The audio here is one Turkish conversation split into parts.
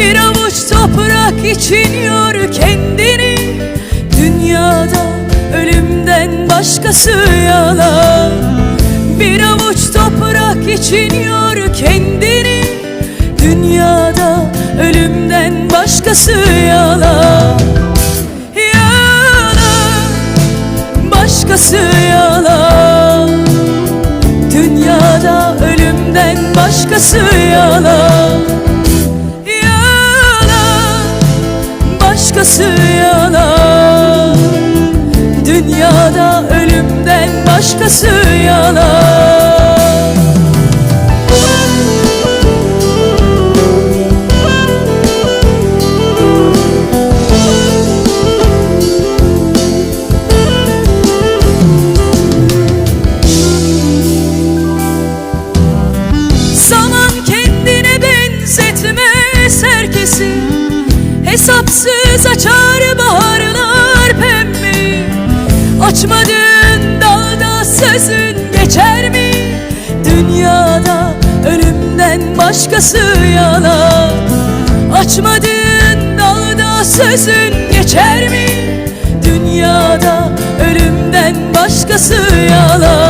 Bir avuç toprak için yor kendini. Dünyada ölümden başkası yalan. Bir avuç toprak için yor kendini. Dünyada ölümden başkası yalan. Yalan. Başkası yalan. Dünyada ölümden başkası yalan Başkası yalan. Dünyada ölümden başkası yalan Hesapsız açar baharlar pembe Açmadığın dalda sözün geçer mi? Dünyada ölümden başkası yalan Açmadığın dalda sözün geçer mi? Dünyada ölümden başkası yalan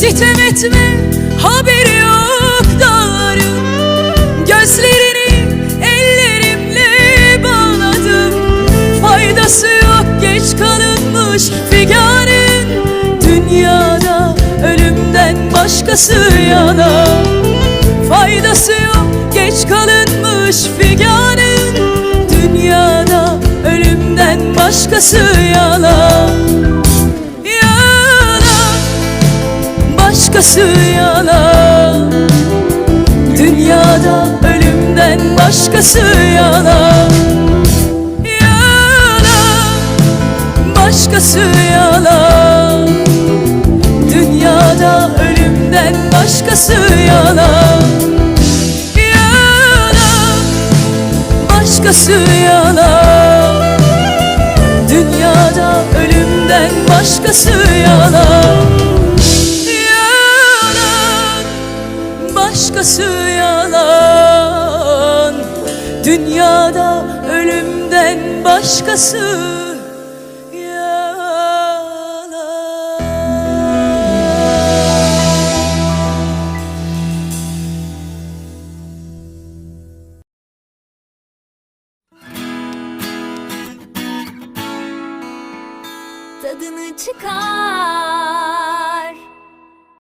Sitem etme haberi yok dağların Gözlerini ellerimle bağladım. Faydası yok geç kalınmış figanın. Dünyada ölümden başkası yalan Faydası yok geç kalınmış figanın. Dünyada ölümden başkası Yalan başkası yalan Dünyada ölümden başkası yalan Yalan başkası yalan Dünyada ölümden başkası yalan Yalan başkası yalan Dünyada ölümden başkası yalan ölümden başkası Tadını çıkar